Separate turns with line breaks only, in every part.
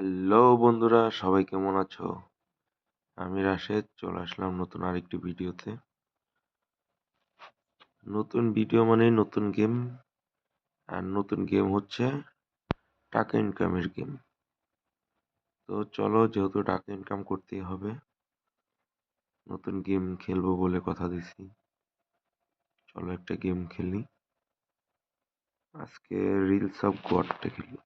Hello বন্ধুরা, সবাই কেমন আছো? আমি রাশেদ, চলে আসলাম নতুন আরেকটি ভিডিওতে। নতুন ভিডিও মানে নতুন গেম, আর নতুন গেম হচ্ছে টাকা ইনকামের গেম। তো চলো, যেহেতু টাকা ইনকাম করতেই হবে, নতুন গেম খেলব বলে কথা দিছি। চলো একটা গেম খেলি। আজকে রিলস অফ গডটা খেলি।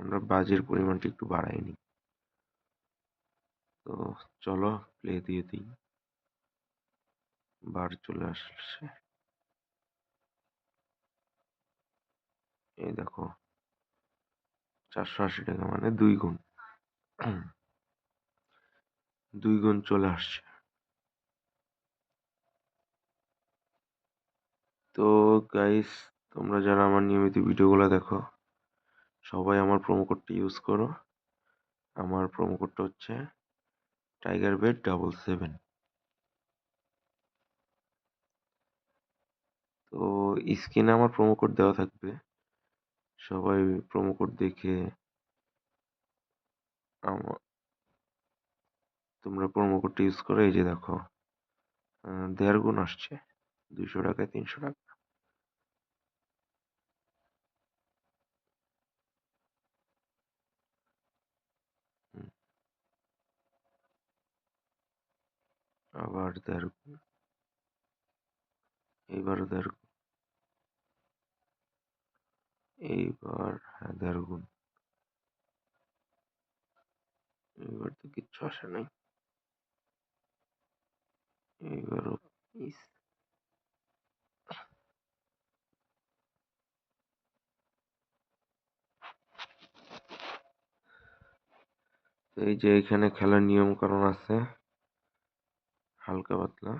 আমরা বাজের পরিমাণটা একটু বাড়াইনি তো চলো প্লে দিয়ে দিই। বার চলে আসছে। এই দেখো। চারশো আশি টাকা মানে দুই গুণ। দুই গুণ চলে আসছে। তো গাইস তোমরা যারা আমার নিয়মিত ভিডিওগুলো দেখো সবাই আমার প্রোমো কোডটা ইউজ করো। আমার প্রোমো কোডটা হচ্ছে টাইগার বেড ডাবল সেভেন তো স্ক্রিনে আমার প্রোমো কোড দেওয়া থাকবে। সবাই প্রোমো কোড দেখে আমার তোমরা প্রোমো কোডটা ইউজ করো। এই যে দেখো দেড় গুণ আসছে। দুইশো টাকায় তিনশো টাকা। আবার দেড় এইবারও দেড় এইবার হ্যাঁ দেড় গুণ। এইবার তো কিচ্ছু আসে নাই। এইবারও এই যে এখানে খেলার নিয়ম কারণ আছে হালকা পাতলা।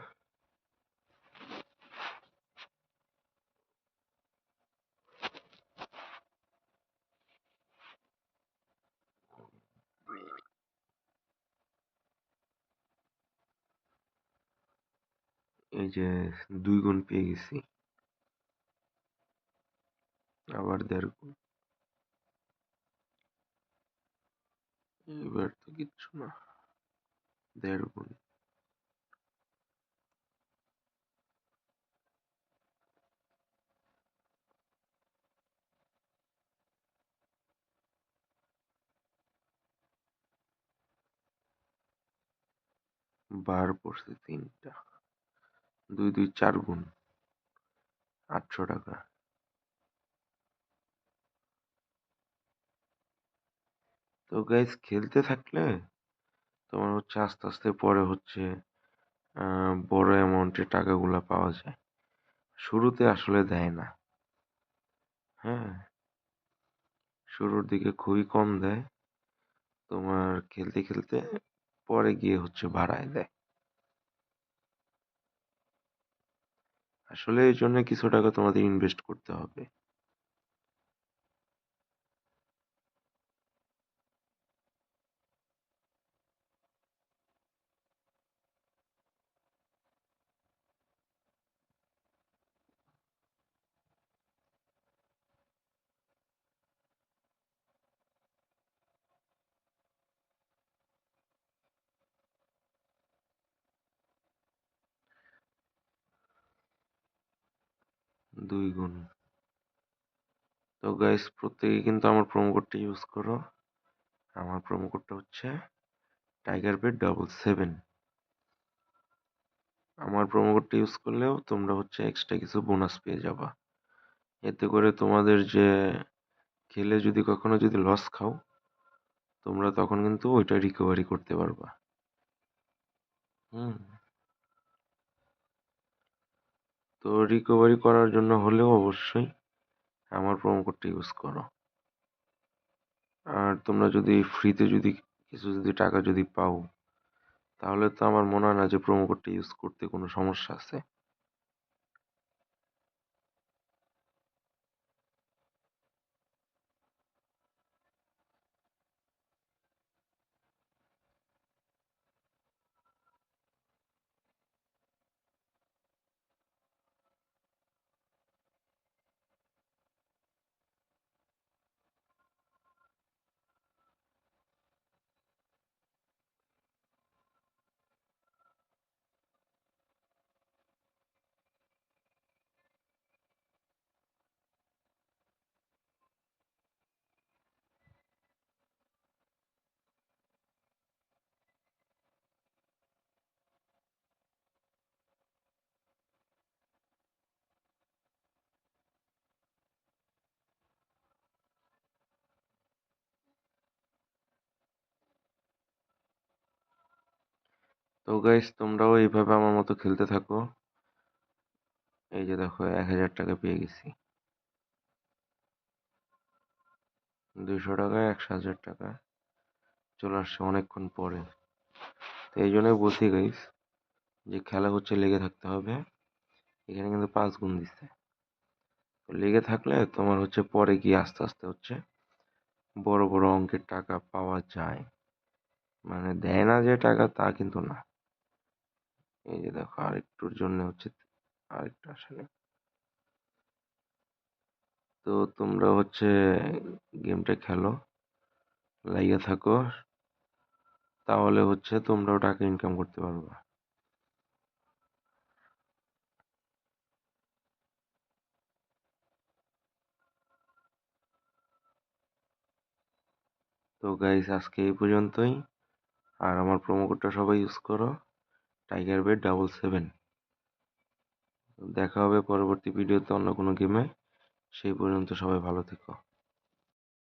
এই যে দুই গুণ পেয়ে গেছি। আবার দেড় গুণ। এবার তো কিচ্ছু না, দেড় গুণ। বার পড়ছে তিনটা। দুই দুই, চার গুণ। আটশো টাকা। তো গাইজ খেলতে থাকলে তোমার হচ্ছে আস্তে আস্তে পরে হচ্ছে বড় অ্যামাউন্টের টাকাগুলো পাওয়া যায়। শুরুতে আসলে দেয় না। হ্যাঁ? শুরুর দিকে খুবই কম দেয়। তোমার খেলতে খেলতে পরে গিয়ে হচ্ছে ভাড়ায় দেয়। আসলে এর জন্য কিছু টাকা তোমাদের ইনভেস্ট করতে হবে। দুই গুণ। তো গাইস প্রত্যেকে কিন্তু আমার প্রোমো কোডটা ইউজ করো। আমার প্রোমো কোডটা হচ্ছে টাইগার বেড ডাবল সেভেন আমার প্রোমো কোডটা ইউজ করলেও তোমরা হচ্ছে এক্সট্রা কিছু বোনাস পেয়ে যাবা। এতে করে তোমাদের যে খেলে যদি কখনো যদি লস খাও, তোমরা তখন কিন্তু ওইটা রিকভারি করতে পারবা। হুম। তো রিকভারি করার জন্য হলেও অবশ্যই আমার প্রোমো কোডটা ইউজ করো। আর তোমরা যদি ফ্রিতে যদি কিছু যদি টাকা যদি পাও, তাহলে তো আমার মনে হয় না যে প্রোমো কোডটা ইউজ করতে কোনো সমস্যা আছে। তো গাইস তোমরাও এইভাবে আমার মতো খেলতে থাকো। এই যে দেখো, এক হাজার টাকা পেয়ে গেছি। দুইশো টাকা, একশো হাজার টাকা। চলে আসছে অনেকক্ষণ পরে। তো এই জন্যই বলছি গাইস যে খেলা হচ্ছে লেগে থাকতে হবে। এখানে কিন্তু পাঁচ গুণ দিচ্ছে। লেগে থাকলে তোমার হচ্ছে পরে গিয়ে আস্তে আস্তে হচ্ছে বড় বড় অঙ্কের টাকা পাওয়া যায়। মানে দেয় না যে টাকা, তা কিন্তু না। এই যে দেখো আরেকটুর জন্য হচ্ছে আরেকটু আসলে। তো তোমরা হচ্ছে গেমটা খেলো, লাইগা থাকো, তাহলে হচ্ছে তোমরাও টাকা ইনকাম করতে পারবা। তো গাইস আজকে এই পর্যন্তই। আর আমার প্রোমো কোডটা সবাই ইউজ করো। টাইগার বেড ডাবল সেভেন দেখা হবে পরবর্তী ভিডিওতে অন্য কোনো গেমে সেই পর্যন্ত সবাই ভালো থেকো।